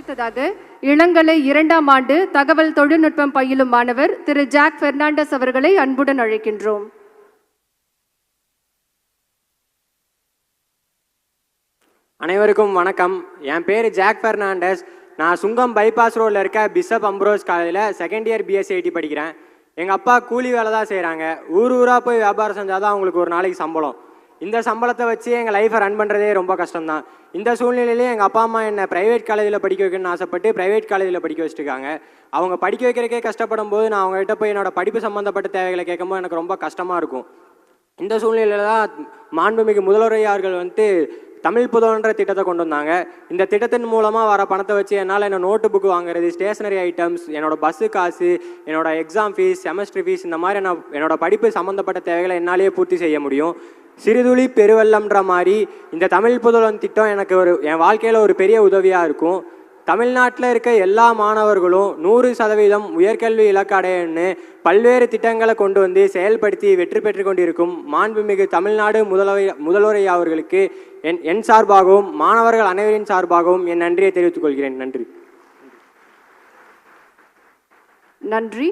அடுத்ததாக இளங்கலை இரண்டாம் ஆண்டு தகவல் தொழில்நுட்பம் பயிலும் மாணவர் திரு ஜாக் பெர்னாண்டஸ் அவர்களை அன்புடன் அழைக்கின்றோம். அனைவருக்கும் வணக்கம். என் பேர் ஜாக் பெர்னாண்டஸ். நான் சுங்கம் பைபாஸ் ரோடில் இருக்க பிஷப் அம்ப்ரோஸ் காலேஜில் செகண்ட் இயர் பிஎஸ்சி ஐடி படிக்கிறேன். எங்கள் அப்பா கூலி வேலை தான் செய்கிறாங்க ஊர் ஊராக போய் வியாபாரம் செஞ்சால் தான் அவங்களுக்கு ஒரு நாளைக்கு சம்பளம். இந்த சம்பளத்தை வச்சு எங்கள் லைஃப்பை ரன் பண்ணுறதே ரொம்ப கஷ்டம்தான். இந்த சூழ்நிலையிலே எங்கள் அப்பா அம்மா என்னை ப்ரைவேட் காலேஜில் படிக்க வைக்கணும்னு ஆசைப்பட்டு ப்ரைவேட் காலேஜில் படிக்க வச்சுருக்காங்க. அவங்க படிக்க வைக்கிறக்கே கஷ்டப்படும் போது நான் அவங்ககிட்ட போய் என்னோட படிப்பு சம்மந்தப்பட்ட தேவைகளை கேட்கும்போது எனக்கு ரொம்ப கஷ்டமாக இருக்கும். இந்த சூழ்நிலையில் தான் மாண்புமிகு முதல்வரையார்கள் வந்துட்டு தமிழ் புதன்ற திட்டத்தை கொண்டு வந்தாங்க. இந்த திட்டத்தின் மூலமாக வர பணத்தை வச்சு என்னால் என்ன நோட்டு புக் வாங்குறது ஸ்டேஷனரி ஐட்டம்ஸ் என்னோட பஸ்ஸு காசு என்னோட எக்ஸாம் ஃபீஸ் செமஸ்டர் ஃபீஸ் இந்த மாதிரி நான் என்னோட படிப்பு சம்மந்தப்பட்ட தேவைகளை என்னாலேயே பூர்த்தி செய்ய முடியும். சிறுதுளி பெருவெள்ளம்ன்ற மாதிரி இந்த தமிழ் புதல்வன் திட்டம் எனக்கு ஒரு என் வாழ்க்கையில் ஒரு பெரிய உதவியாக இருக்கும். தமிழ்நாட்டில் இருக்க எல்லா மாணவர்களும் நூறு சதவீதம் உயர்கல்வி இலக்கு அடையன்னு பல்வேறு திட்டங்களை கொண்டு வந்து செயல்படுத்தி வெற்றி பெற்று கொண்டிருக்கும் மாண்புமிகு தமிழ்நாடு முதலவை முதல்வரை அவர்களுக்கு என் என் சார்பாகவும் மாணவர்கள் அனைவரின் சார்பாகவும் என் நன்றியை தெரிவித்துக் கொள்கிறேன். நன்றி. நன்றி.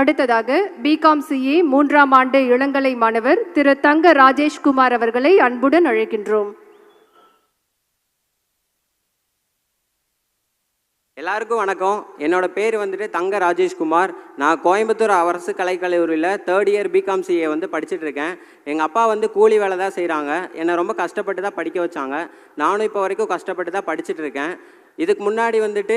அடுத்ததாக பிகாம் சிஏ மூன்றாம் ஆண்டு இளங்கலை மாணவர் திரு தங்க ராஜேஷ்குமார் அவர்களை அன்புடன் அழைக்கின்றோம். எல்லாருக்கும் வணக்கம். என்னோட பேர் வந்துட்டு தங்க ராஜேஷ்குமார் நான் கோயம்புத்தூர் அரசு கலைக்கல்லூரியில் தேர்ட் இயர் பிகாம் சிஏ வந்து படிச்சுட்டு இருக்கேன். எங்கள் அப்பா வந்து கூலி வேலை தான் செய்கிறாங்க என்னை ரொம்ப கஷ்டப்பட்டு தான் படிக்க வச்சாங்க. நானும் இப்போ வரைக்கும் கஷ்டப்பட்டு தான் படிச்சுட்டு இருக்கேன். இதுக்கு முன்னாடி வந்துட்டு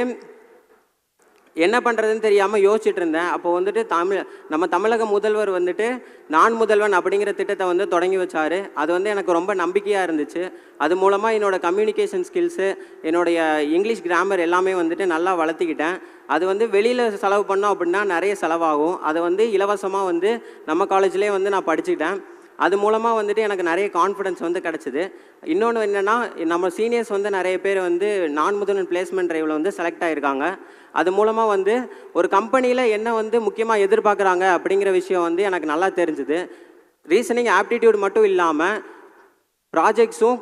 என்ன பண்ணுறதுன்னு தெரியாமல் யோசிச்சுட்டு இருந்தேன். அப்போ வந்துட்டு தமிழ் நம்ம தமிழக முதல்வர் வந்துட்டு நான் முதல்வன் அப்படிங்கிற திட்டத்தை வந்து தொடங்கி வச்சார். அது வந்து எனக்கு ரொம்ப நம்பிக்கையாக இருந்துச்சு. அது மூலமாக என்னோடய கம்யூனிகேஷன் ஸ்கில்ஸு என்னுடைய இங்கிலீஷ் கிராமர் எல்லாமே வந்துட்டு நல்லா வளர்த்திக்கிட்டேன். அது வந்து வெளியில் செலவு பண்ணோம் அப்படின்னா நிறைய செலவாகும். அதை வந்து இலவசமாக வந்து நம்ம காலேஜ்லேயே வந்து நான் படிச்சுக்கிட்டேன். அது மூலமாக வந்துட்டு எனக்கு நிறைய கான்ஃபிடன்ஸ் வந்து கிடச்சிது. இன்னொன்று என்னென்னா நம்ம சீனியர்ஸ் வந்து நிறைய பேர் வந்து நான் முதல்வன் பிளேஸ்மெண்ட் ட்ரைவில் வந்து செலக்ட் ஆகியிருக்காங்க அது மூலமாக வந்து ஒரு கம்பெனியில் என்ன வந்து முக்கியமாக எதிர்பார்க்குறாங்க அப்படிங்கிற விஷயம் வந்து எனக்கு நல்லா தெரிஞ்சுது. ரீசனிங் ஆப்டிடியூட் மட்டும் இல்லாமல் ப்ராஜெக்ட்ஸும்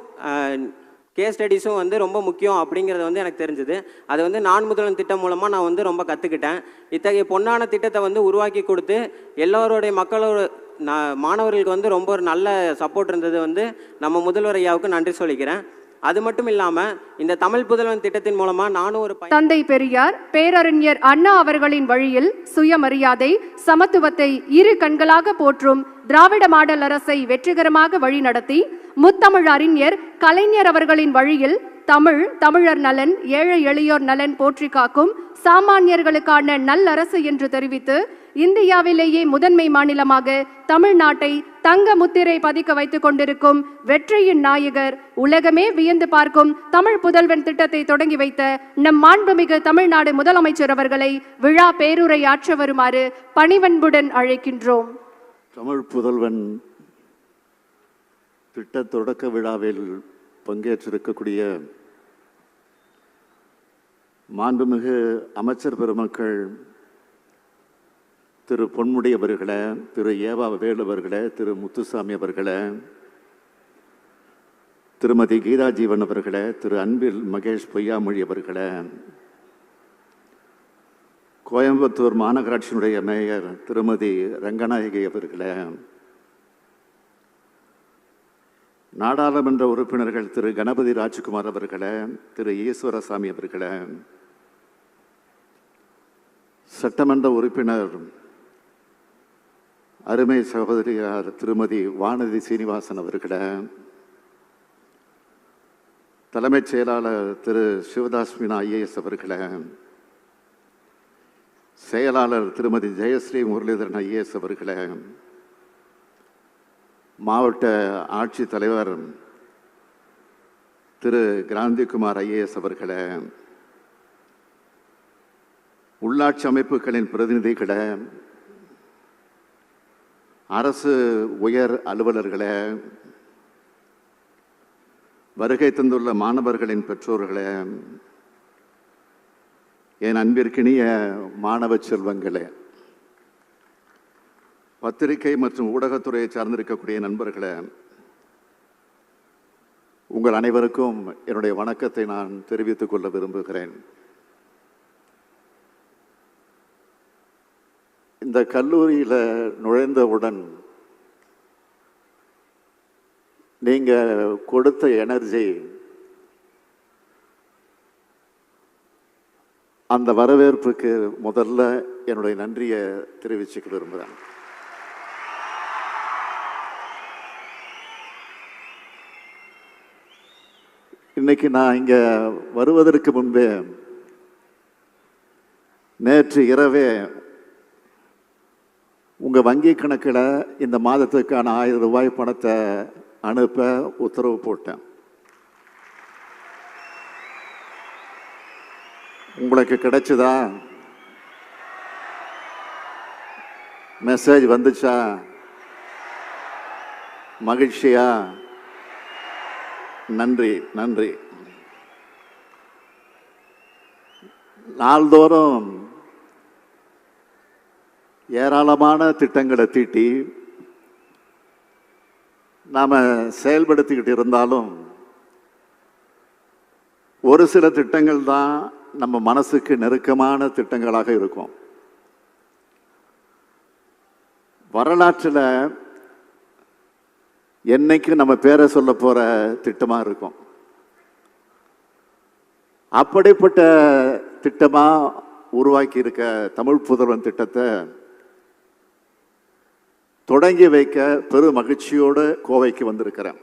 கேஸ் ஸ்டடீஸும் வந்து ரொம்ப முக்கியம் அப்படிங்கிறது வந்து எனக்கு தெரிஞ்சுது. அது வந்து நான் முதலன் திட்டம் மூலமாக நான் வந்து ரொம்ப கற்றுக்கிட்டேன் இத்தகைய பொன்னான திட்டத்தை வந்து உருவாக்கி கொடுத்து எல்லோருடைய மக்களோட நான் மாணவர்களுக்கு வந்து ரொம்ப ஒரு நல்ல சப்போர்ட் இருந்தது வந்து நம்ம முதல்வர் ஐயாவுக்கு நன்றி சொல்லிக்கிறேன். அது மட்டும் இல்லாமல் இந்த தமிழ் புதல்வன் திட்டத்தின் மூலமாக நானும் ஒரு தந்தை பெரியார் பேரறிஞர் அண்ணா அவர்களின் வழியில் சுயமரியாதை சமத்துவத்தை இரு கண்களாக போற்றும் திராவிட மாடல் அரசை வெற்றிகரமாக வழிநடத்தி முத்தமிழ் அறிஞர் கலைஞர் அவர்களின் வழியில் தமிழ் தமிழர் நலன் ஏழை எளியோர் நலன் போற்றி காக்கும் சாமானியர்களுக்கான நல்லரசு என்று தெரிவித்து இந்தியாவிலேயே முதன்மை மாநிலமாக தமிழ்நாட்டை தங்க முத்திரை பதிக்க வைத்துக் கொண்டிருக்கும் வெற்றியின் நாயகர் உலகமே வியந்து பார்க்கும் தமிழ் புதல்வன் திட்டத்தை தொடங்கி வைத்த நம் மாண்புமிகு தமிழ்நாடு முதலமைச்சர் அவர்களை விழா பேருரை ஆற்ற வருமாறு பணிவன்புடன் அழைக்கின்றோம். தமிழ் புதல்வன் திட்ட தொடக்க விழாவில் பங்கேற்றிருக்கக்கூடிய மாண்புமிகு அமைச்சர் பெருமக்கள் திரு பொன்முடி அவர்களை திரு ஏவா வேலு அவர்களே திரு முத்துசாமி அவர்களை திருமதி கீதா ஜீவன் அவர்களே திரு அன்பில் மகேஷ் பொய்யாமொழி அவர்களை கோயம்புத்தூர் மாநகராட்சியினுடைய மேயர் திருமதி ரங்கநாயகி அவர்களை நாடாளுமன்ற உறுப்பினர்கள் திரு கணபதி ராஜ்குமார் அவர்களை திரு ஈஸ்வரசாமி அவர்களை சட்டமன்ற உறுப்பினர் அருமை சகோதரியார் திருமதி வானதி சீனிவாசன் அவர்களை தலைமைச் செயலாளர் திரு சிவதாஸ் மீனா ஐஏஎஸ் அவர்களை செயலாளர் திருமதி ஜெயஸ்ரீ முரளிதரன் ஐஏஎஸ் அவர்களை மாவட்ட ஆட்சித்தலைவர் திரு கிராந்திகுமார் ஐஏஎஸ் அவர்களை உள்ளாட்சி அமைப்புகளின் பிரதிநிதிகளை அரசு உயர் அலுவலர்களை வருகை தந்துள்ள மாணவர்களின் பெற்றோர்களே என் அன்பிற்கினிய மாணவ செல்வங்களே பத்திரிகை மற்றும் ஊடகத்துறையை சார்ந்திருக்கக்கூடிய நண்பர்களை உங்கள் அனைவருக்கும் என்னுடைய வணக்கத்தை நான் தெரிவித்துக் கொள்ள விரும்புகிறேன். இந்த கல்லூரியில் நுழைந்தவுடன் நீங்கள் கொடுத்த எனர்ஜி அந்த வரவேற்புக்கு முதல்ல என்னுடைய நன்றியை தெரிவிச்சுக்க விரும்புகிறேன். இன்னைக்கு நான் இங்கே வருவதற்கு முன்பே நேற்று இரவே உங்கள் வங்கி கணக்கில் இந்த மாதத்துக்கான ஆயிரம் ரூபாய் பணத்தை அனுப்ப உத்தரவு போட்டேன். உங்களுக்கு கிடைச்சதா? மெசேஜ் வந்துச்சா? மகிழ்ச்சியா? நன்றி நன்றி. நாள்தோறும் ஏராளமான திட்டங்களை தீட்டி நாம் செயல்படுத்திக்கிட்டு இருந்தாலும் ஒரு சில திட்டங்கள் தான் நம்ம மனசுக்கு நெருக்கமான திட்டங்களாக இருக்கும். வரலாற்றில் என்னைக்கும் நம்ம பேரை சொல்ல போகிற திட்டமாக இருக்கும். அப்படிப்பட்ட திட்டமாக உருவாக்கி இருக்க தமிழ் புதல்வன் திட்டத்தை தொடங்கி வைக்க பெரு மகிழ்ச்சியோடு கோவைக்கு வந்திருக்கிறேன்.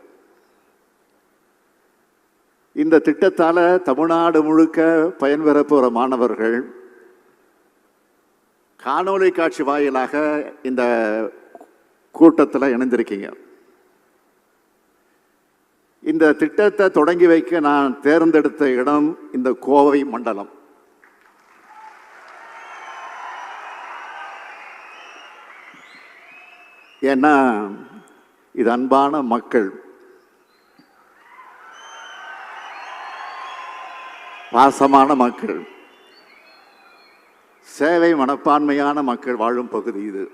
இந்த திட்டத்தால் தமிழ்நாடு முழுக்க பயன்பெற போகிற மாணவர்கள் காணொளி காட்சி வாயிலாக இந்த கூட்டத்தில் இணைந்திருக்கீங்க. இந்த திட்டத்தை தொடங்கி வைக்க நான் தேர்ந்தெடுத்த இடம் இந்த கோவை மண்டலம். ஏன்னா இது அன்பான மக்கள். பாசமான மக்கள். சேவை மனப்பான்மையான மக்கள் வாழும் பகுதி இது.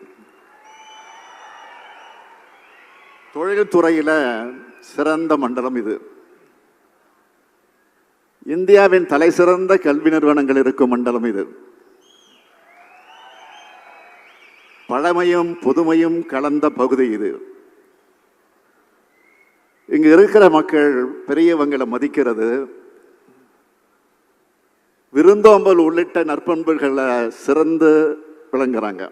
தொழில்துறையில் சிறந்த மண்டலம் இது. இந்தியாவின் தலை சிறந்த கல்வி நிறுவனங்கள் இருக்கும் மண்டலம் இது. பழமையும் புதுமையும் கலந்த பகுதி இது. இங்கு இருக்கிற மக்கள் பெரியவங்களை மதிக்கிறது. விருந்தோம்பல் உள்ளிட்ட நற்பண்புகளை சிறந்து விளங்குறாங்க.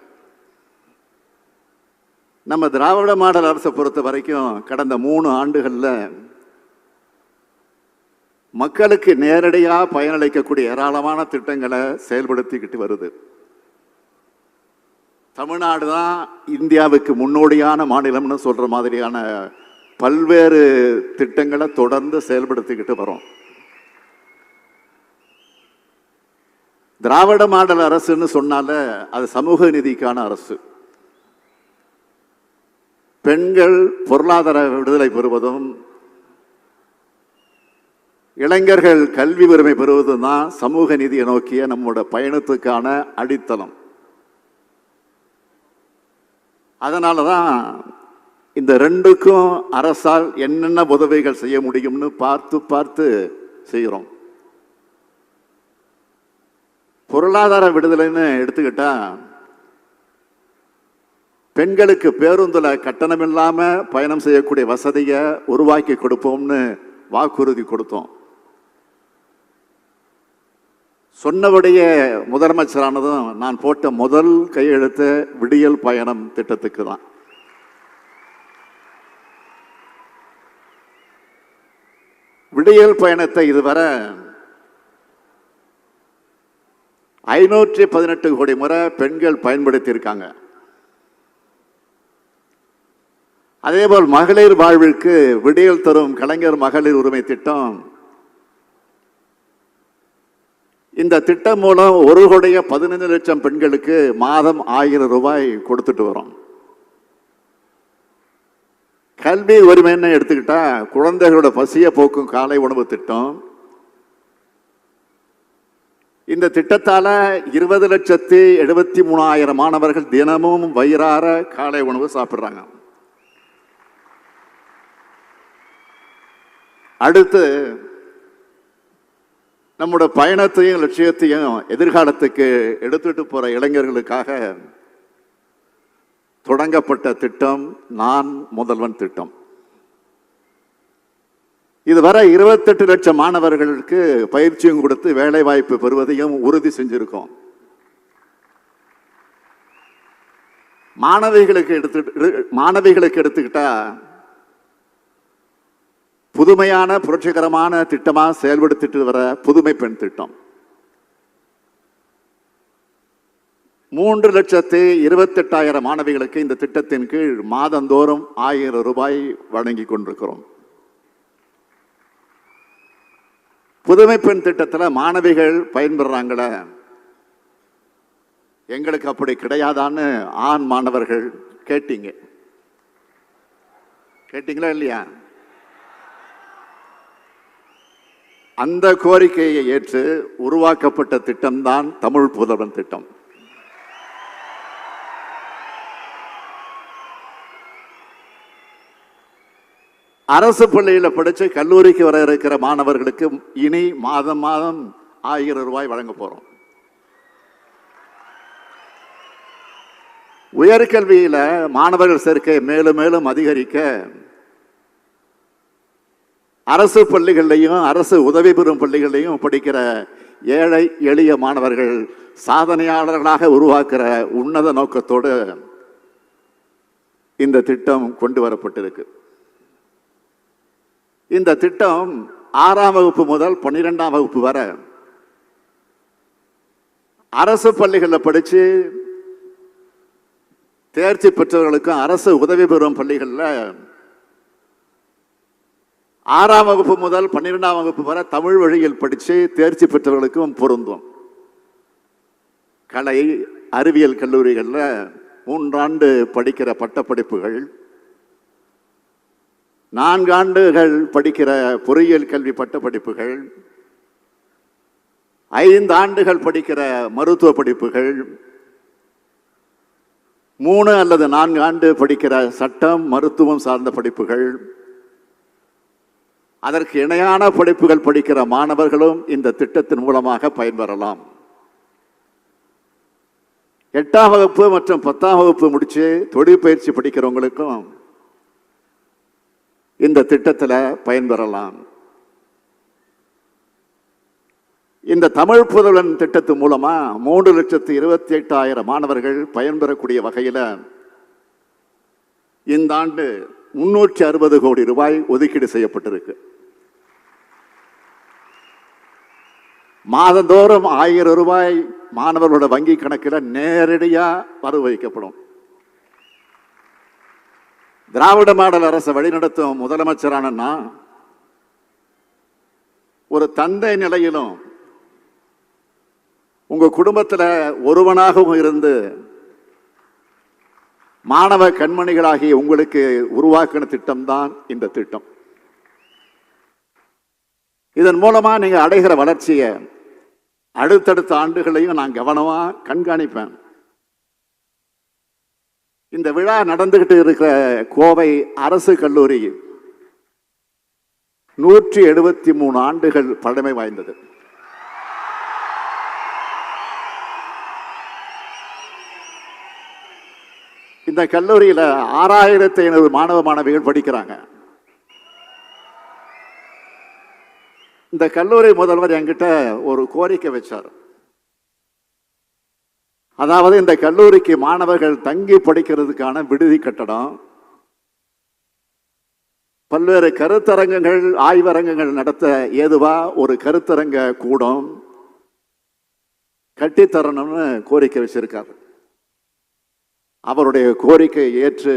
நம்ம திராவிட மாடல் அரசை பொறுத்த வரைக்கும் கடந்த மூணு ஆண்டுகளில் மக்களுக்கு நேரடியாக பயனளிக்கக்கூடிய ஏராளமான திட்டங்களை செயல்படுத்திக்கிட்டு வருது. தமிழ்நாடு தான் இந்தியாவுக்கு முன்னோடியான மாநிலம்னு சொல்கிற மாதிரியான பல்வேறு திட்டங்களை தொடர்ந்து செயல்படுத்திக்கிட்டு வரோம். திராவிட மாடல் அரசுன்னு சொன்னால அது சமூக நிதிக்கான அரசு. பெண்கள் பொருளாதார விடுதலை பெறுவதும் இளைஞர்கள் கல்வி உரிமை பெறுவதும் தான் சமூக நீதியை நோக்கிய நம்மளோட பயணத்துக்கான அடித்தளம். அதனால தான் இந்த ரெண்டுக்கும் அரசால் என்னென்ன உதவிகள் செய்ய முடியும்னு பார்த்து பார்த்து செய்கிறோம். பொருளாதார விடுதலைன்னு எடுத்துக்கிட்டா பெண்களுக்கு பேருந்தில் கட்டணம் இல்லாமல் பயணம் செய்யக்கூடிய வசதியை உருவாக்கி கொடுப்போம்னு வாக்குறுதி கொடுத்தோம். சொன்னபடியே முதலமைச்சரானதும் நான் போட்ட முதல் கையெழுத்து விடியல் பயணம் திட்டத்துக்கு தான். விடியல் பயணத்தை இதுவரை ஐநூற்றி பதினெட்டு கோடி முறை பெண்கள் பயன்படுத்தியிருக்காங்க. அதேபோல் மகளிர் வாழ்விற்கு விடியல் தரும் கலைஞர் மகளிர் உரிமை திட்டம் இந்த திட்டம் மூலம் ஒரு கொடைய பதினஞ்சு லட்சம் பெண்களுக்கு மாதம் ஆயிரம் ரூபாய் கொடுத்துட்டு வரோம். கல்வி உரிமைன்னு எடுத்துக்கிட்டா குழந்தைகளோட பசிய போக்கும் காலை உணவு திட்டம். இந்த திட்டத்தால் இருபது லட்சத்தி எழுபத்தி மூணாயிரம் மாணவர்கள் தினமும் வயிறார காலை உணவு சாப்பிட்றாங்க. அடுத்து நம்முடைய பயணத்தையும் லட்சியத்தையும் எதிர்காலத்துக்கு எடுத்துட்டு போற இளைஞர்களுக்காக தொடங்கப்பட்ட திட்டம் நான் முதல்வன் திட்டம். இதுவரை இருபத்தெட்டு லட்சம் மாணவர்களுக்கு பயிற்சியும் கொடுத்து வேலை வாய்ப்பு பெறுவதையும் உறுதி செஞ்சிருக்கோம். மாணவிகளுக்கு எடுத்து மாணவிகளுக்கு எடுத்துக்கிட்டா புதுமையான புரட்சிகரமான திட்டமாக செயல்படுத்திட்டு வர புதுமை பெண் திட்டம். மூன்று லட்சத்து இருபத்தெட்டாயிரம் மாணவிகளுக்கு இந்த திட்டத்தின் கீழ் மாதந்தோறும் ஆயிரம் ரூபாய் வழங்கி கொண்டிருக்கிறோம். புதுமை பெண் திட்டத்தில் மாணவிகள் பயன்பெறாங்களே? எங்களுக்கு அப்படி கிடையாதான்னு ஆண் மாணவர்கள் கேட்டீங்க. கேட்டீங்களா இல்லையா? அந்த கோரிக்கையை ஏற்று உருவாக்கப்பட்ட திட்டம்தான் தமிழ் புதல்வன் திட்டம். அரசு பள்ளியில் படித்து கல்லூரிக்கு வர இருக்கிற மாணவர்களுக்கு இனி மாதம் மாதம் ஆயிரம் ரூபாய் வழங்க போகிறோம் உயர்கல்வியில் மாணவர்கள் சேர்க்கை மேலும் மேலும் அதிகரிக்க அரசு பள்ளிகள்லையும் அரசு உதவி பெறும் பள்ளிகள்லையும் படிக்கிற ஏழை எளிய மாணவர்கள் சாதனையாளர்களாக உருவாக்குற உன்னத நோக்கத்தோடு இந்த திட்டம் கொண்டு வரப்பட்டிருக்கு. இந்த திட்டம் ஆறாம் வகுப்பு முதல் பன்னிரெண்டாம் வகுப்பு வரை அரசு பள்ளிகளில் படித்து தேர்ச்சி பெற்றவர்களுக்கும் அரசு உதவி பெறும் பள்ளிகளில் ஆறாம் வகுப்பு முதல் பன்னிரெண்டாம் வகுப்பு வரை தமிழ் வழியில் படித்து தேர்ச்சி பெற்றவர்களுக்கும் பொருந்தும். கலை அறிவியல் கல்லூரிகளில் மூன்றாண்டு படிக்கிற பட்டப்படிப்புகள் நான்காண்டுகள் படிக்கிற பொறியியல் கல்வி பட்டப்படிப்புகள் ஐந்து ஆண்டுகள் படிக்கிற மருத்துவ படிப்புகள் மூணு அல்லது நான்கு ஆண்டு படிக்கிற சட்டம் மருத்துவம் சார்ந்த படிப்புகள் அதற்கு இணையான படிப்புகள் படிக்கிற மாணவர்களும் இந்த திட்டத்தின் மூலமாக பயன்பெறலாம். எட்டாம் வகுப்பு மற்றும் பத்தாம் வகுப்பு முடிச்சு தொழிற்பயிற்சி படிக்கிறவங்களுக்கும் இந்த திட்டத்தில் பயன்பெறலாம். இந்த தமிழ் புதலன் திட்டத்து மூலமா மூன்று லட்சத்து இருபத்தி எட்டாயிரம் மாணவர்கள் பயன்பெறக்கூடிய வகையில் இந்த ஆண்டு முன்னூற்றி அறுபது கோடி ரூபாய் ஒதுக்கீடு செய்யப்பட்டிருக்கு. மாதந்தோறும் ஆயிரம் ரூபாய் மாணவர்களோட வங்கி கணக்கில் நேரடியாக வரவு வைக்கப்படும் திராவிட மாடல் அரசை வழிநடத்தும் முதலமைச்சரான ஒரு தந்தை நிலையிலும் உங்க குடும்பத்தில் ஒருவனாகவும் இருந்து மாணவ கண்மணிகளாகி உங்களுக்கு உருவாக்கின திட்டம் தான் இந்த திட்டம். இதன் மூலமா நீங்க அடைகிற வளர்ச்சியை அடுத்தடுத்த ஆண்டுகளையும் நான் கவனமாக கண்காணிப்பேன். இந்த விழா நடந்துகிட்டு இருக்கிற கோவை அரசு கல்லூரி நூற்றி எழுபத்தி மூணு ஆண்டுகள் பழமை வாய்ந்தது. இந்த கல்லூரியில் ஆறாயிரத்தி ஐநூறு மாணவ மாணவிகள் படிக்கிறாங்க. இந்த கல்லூரி முதல்வர் என்கிட்ட ஒரு கோரிக்கை வச்சார். அதாவது இந்த கல்லூரிக்கு மாணவர்கள் தங்கி படிக்கிறதுக்கான விடுதி கட்டடம் பல்வேறு கருத்தரங்கங்கள் ஆய்வரங்கங்கள் நடத்த ஏதுவா ஒரு கருத்தரங்க கூடம் கட்டித்தரணும்னு கோரிக்கை வச்சிருக்காரு. அவருடைய கோரிக்கை ஏற்று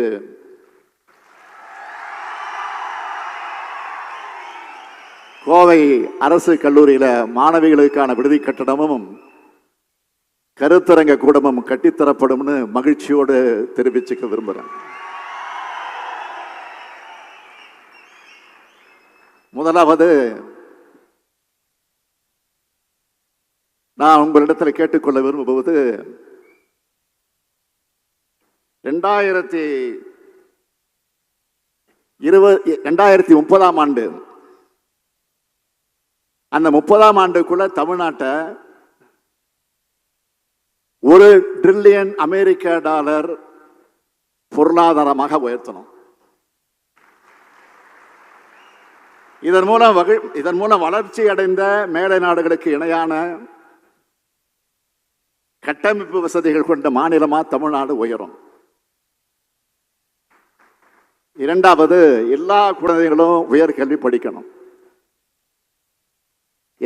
கோவை அரசு கல்லூரியில் மாணவிகளுக்கான விடுதி கட்டடமும் கருத்தரங்க கூடமும் கட்டித்தரப்படும்னு மகிழ்ச்சியோடு தெரிவிச்சுக்க விரும்புகிறேன் முதலாவது நான் உங்களிடத்தில் கேட்டுக்கொள்ள விரும்புவது ரெண்டாயிரத்தி இருபது ரெண்டாயிரத்தி முப்பதாம் ஆண்டு அந்த முப்பதாம் ஆண்டுக்குள்ள தமிழ்நாட்டை ஒரு ட்ரில்லியன் அமெரிக்க டாலர் பொருளாதாரமாக உயர்த்தணும். இதன் மூலம் வகை இதன் மூலம் வளர்ச்சி அடைந்த மேலை நாடுகளுக்கு இணையான கட்டமைப்பு வசதிகள் கொண்ட மாநிலமா தமிழ்நாடு உயரும். இரண்டாவது எல்லா குழந்தைகளும் உயர்கல்வி படிக்கணும்.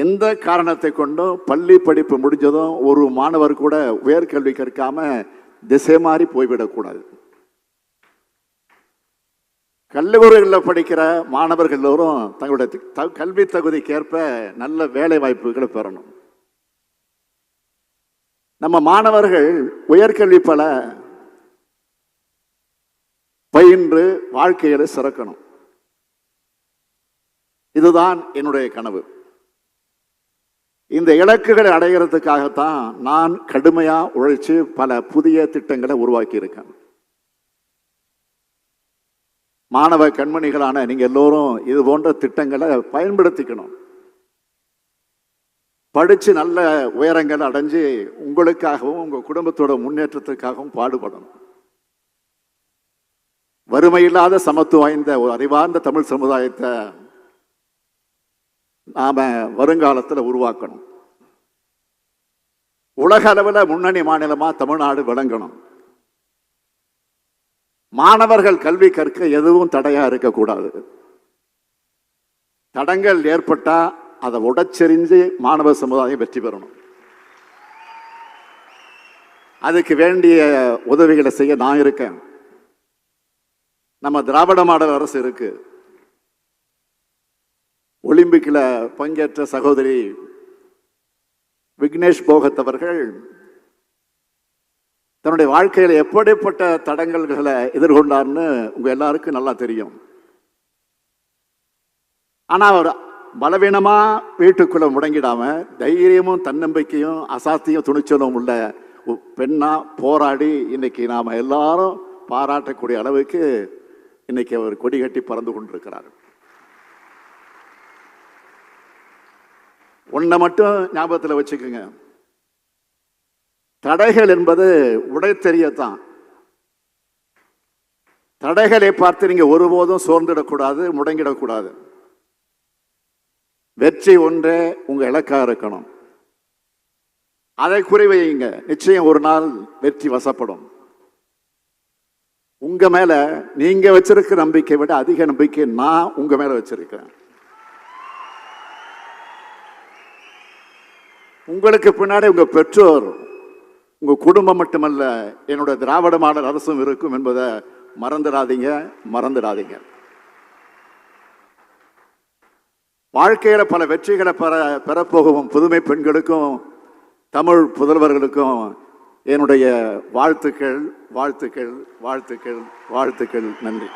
எந்த காரணத்தை கொண்டும் பள்ளி படிப்பு முடிஞ்சதும் ஒரு மாணவர் கூட உயர்கல்வி கற்காம திசை மாறி போய்விடக்கூடாது. கல்லூரிகளில் படிக்கிற மாணவர்கள் எல்லோரும் தங்களுடைய த- கல்வி தகுதிக்கேற்ப நல்ல வேலை வாய்ப்புகளை பெறணும். நம்ம மாணவர்கள் உயர்கல்வி பல பயின்று வாழ்க்கையில சிறக்கணும். இதுதான் என்னுடைய கனவு. இந்த இலக்குகளை அடைகிறதுக்காகத்தான் நான் கடுமையாக உழைச்சு பல புதிய திட்டங்களை உருவாக்கியிருக்கேன். மாணவ கண்மணிகளான நீங்கள் எல்லோரும் இது போன்ற திட்டங்களை பயன்படுத்திக்கணும். படித்து நல்ல உயரங்கள் அடைஞ்சு உங்களுக்காகவும் உங்கள் குடும்பத்தோட முன்னேற்றத்துக்காகவும் பாடுபடணும். வறுமையில்லாத சமத்துவம் வாய்ந்த ஒரு அறிவார்ந்த தமிழ் சமுதாயத்தை நாம வருங்காலத்தில் உருவாக்கணும். உலக அளவில் முன்னணி மாநிலமா தமிழ்நாடு விளங்கணும். மாணவர்கள் கல்வி கற்க எதுவும் தடையா இருக்கக்கூடாது. தடங்கள் ஏற்பட்டா அதை உடச்செறிஞ்சு மாணவ சமுதாயம் வெற்றி பெறணும். அதுக்கு வேண்டிய உதவிகளை செய்ய நான் இருக்கேன். நம்ம திராவிட மாடல் அரசு இருக்கு. ஒலிம்பிக்கில் பங்கேற்ற சகோதரி விக்னேஷ் போகத் அவர்கள் தன்னுடைய வாழ்க்கையில் எப்படிப்பட்ட தடங்கல்களை எதிர்கொண்டார்னு உங்கள் எல்லாருக்கும் நல்லா தெரியும். ஆனால் அவர் பலவீனமாக வீட்டுக்குள்ளே முடங்கிடாமல் தைரியமும் தன்னம்பிக்கையும் அசாத்தியும் துணிச்சலும் உள்ள பெண்ணாக போராடி இன்னைக்கு நாம் எல்லாரும் பாராட்டக்கூடிய அளவுக்கு இன்னைக்கு அவர் கொடி கட்டி பறந்து கொண்டிருக்கிறார். ஒன்றை மட்டும் ஞாபகத்தில் வச்சுக்கோங்க. தடைகள் என்பது உடை தெரியத்தான் தடைகளை பார்த்து நீங்க ஒருபோதும் சோர்ந்துடக்கூடாது முடங்கிடக்கூடாது. வெற்றி ஒன்றே உங்க இலக்கா இருக்கணும். அதை குறிவையுங்க நிச்சயம் ஒரு நாள் வெற்றி வசப்படும். உங்க மேல நீங்க வச்சிருக்க நம்பிக்கை விட அதிக நம்பிக்கை நான் உங்க மேல வச்சிருக்கிறேன். உங்களுக்கு பின்னாடி உங்கள் பெற்றோர் உங்கள் குடும்பம் மட்டுமல்ல என்னோட திராவிட மாடல் அரசும் இருக்கும் என்பதை மறந்துடாதீங்க மறந்துடாதீங்க. வாழ்க்கையில் பல வெற்றிகளை பெற பெறப்போகும் புதுமை பெண்களுக்கும் தமிழ் புதல்வர்களுக்கும் என்னுடைய வாழ்த்துக்கள் வாழ்த்துக்கள் வாழ்த்துக்கள் வாழ்த்துக்கள் நன்றி.